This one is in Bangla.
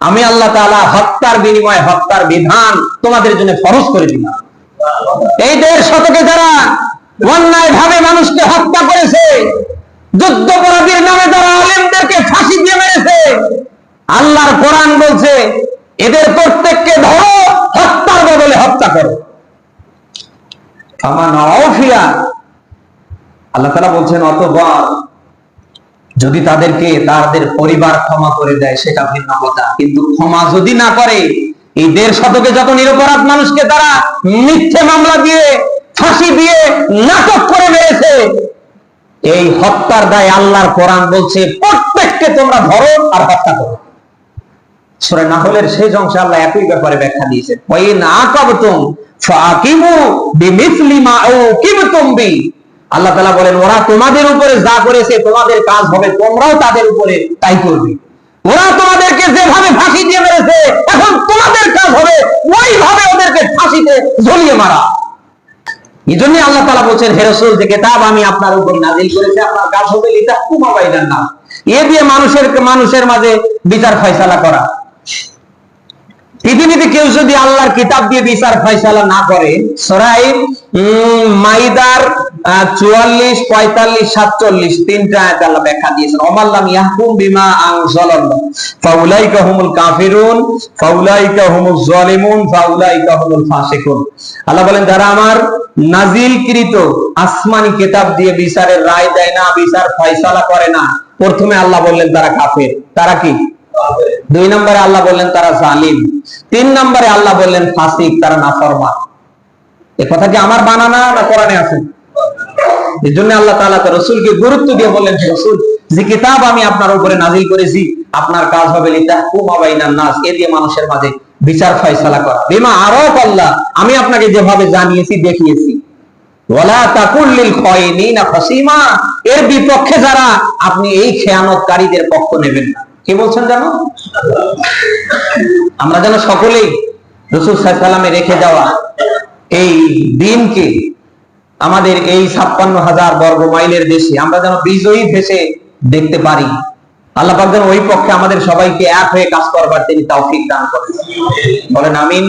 আমি আল্লাহ তাআলা হত্যার বিনিময়ে হত্যার বিধান তোমাদের জন্য ফরজ করে দিলাম। এই দেড় শতকে যারা অন্যায় ভাবে মানুষকে হত্যা করেছে, যুদ্ধপরাধীর নামে যারা আলেমদেরকে ফাঁসি দিয়ে মেরেছে, আল্লাহর কোরআন বলছে, এদের প্রত্যেককে ধরো, হত্যার বদলে হত্যা করো। আল্লাহ বলছেন যদি তাদেরকে তাদের পরিবার ক্ষমা করে দেয়, সেটা ভিন্ন কথা। কিন্তু ক্ষমা যদি না করে, এই দেড় শতকে যত নিরপরাধ মানুষকে তারা মিথ্যে মামলা দিয়ে, ফাঁসি দিয়ে নাটক করে মেরেছে, এই হত্যার দায় আল্লাহর কোরআন বলছে, প্রত্যেককে তোমরা ধরো আর হত্যা করো। সূরা নাহলের শেষ অংশে আল্লাহ একই ব্যাপারে ব্যাখ্যা দিয়েছেন। ওই না আল্লাহ তাআলা বলেন, ওরা তোমাদের উপরে যা করেছে, তোমাদের কাজ হবে, তোমরাও তাদের উপরে তাই করবে। ওরা তোমাদেরকে যেভাবে ফাঁসি দিয়ে মেরেছে, এখন তোমাদের কাজ হবে, ওইভাবে ওদেরকে ফাঁসিতে মারা। এই জন্য আল্লাহ তালা বলছেন হেরসুল যে কেতাব আমি আপনার উপর নাজিল করেছি, আপনার কাজ হবে এটা কুমাবাইদার এ দিয়ে মানুষের মানুষের মাঝে বিচার ফয়সালা করা। পৃথিবীতে কেউ যদি আল্লাহর কিতাব দিয়ে বিচার ফয়সালা না করে সরাই মাইদার চুয়াল্লিশ, পঁয়তাল্লিশ, সাতচল্লিশ, তিনটা আয়াত আল্লাহ ব্যাখ্যা দিয়েছেন। অমাল্লাম ইয়াহকুম বিমা আনজালাল্লাহ, ফাউলাইকা হুমুল কাফিরুন, ফাউলাইকা হুমুল জালিমুন, ফাউলাইকা হুমুল ফাসিকুন। আল্লাহ বলেন, যারা আমার নাজিলকৃত আসমানি কিতাব দিয়ে বিচারের রায় দেয় না, বিচার ফয়সালা করে না, প্রথমে আল্লাহ বললেন, তারা কাফের। তারা কি? দুই নম্বরে আল্লাহ বললেন, তারা জালিম। তিন নম্বরে আল্লাহ বললেন, ফাসিক, তারা নাফরমান। এ কথা কি আমার বানানা না কোরআনে আছে? এই জন্য আল্লাহ তাআলা তো রসুলকে গুরুত্ব দিয়ে বললেন রসুল, যে কিতাব আমি আপনার উপরে নাজিল করেছি, আপনার কাজ হবে নাস। এ দিয়ে মানুষের মাঝে বিচার ফয়সালা করা। বিমা আরফ আল্লাহ, আমি আপনাকে যেভাবে জানিয়েছি, দেখিয়েছি। এর বিপক্ষে যারা, আপনি এই খেয়ানতকারীদের পক্ষ নেবেন না। কি বলছেন জানো? আমরা যেন সকলেই রসুল সাল্লামে রেখে যাওয়া এই দিনকে আমাদের এই ছাপ্পান্ন হাজার বর্গ মাইলের দেশে আমরা যেন বিজয়ী ভেসে দেখতে পারি। আল্লাহ যেন ওই পক্ষে আমাদের সবাইকে এক হয়ে কাজ করবার তিনি তৌফিক দান করেন। বলেন আমিন।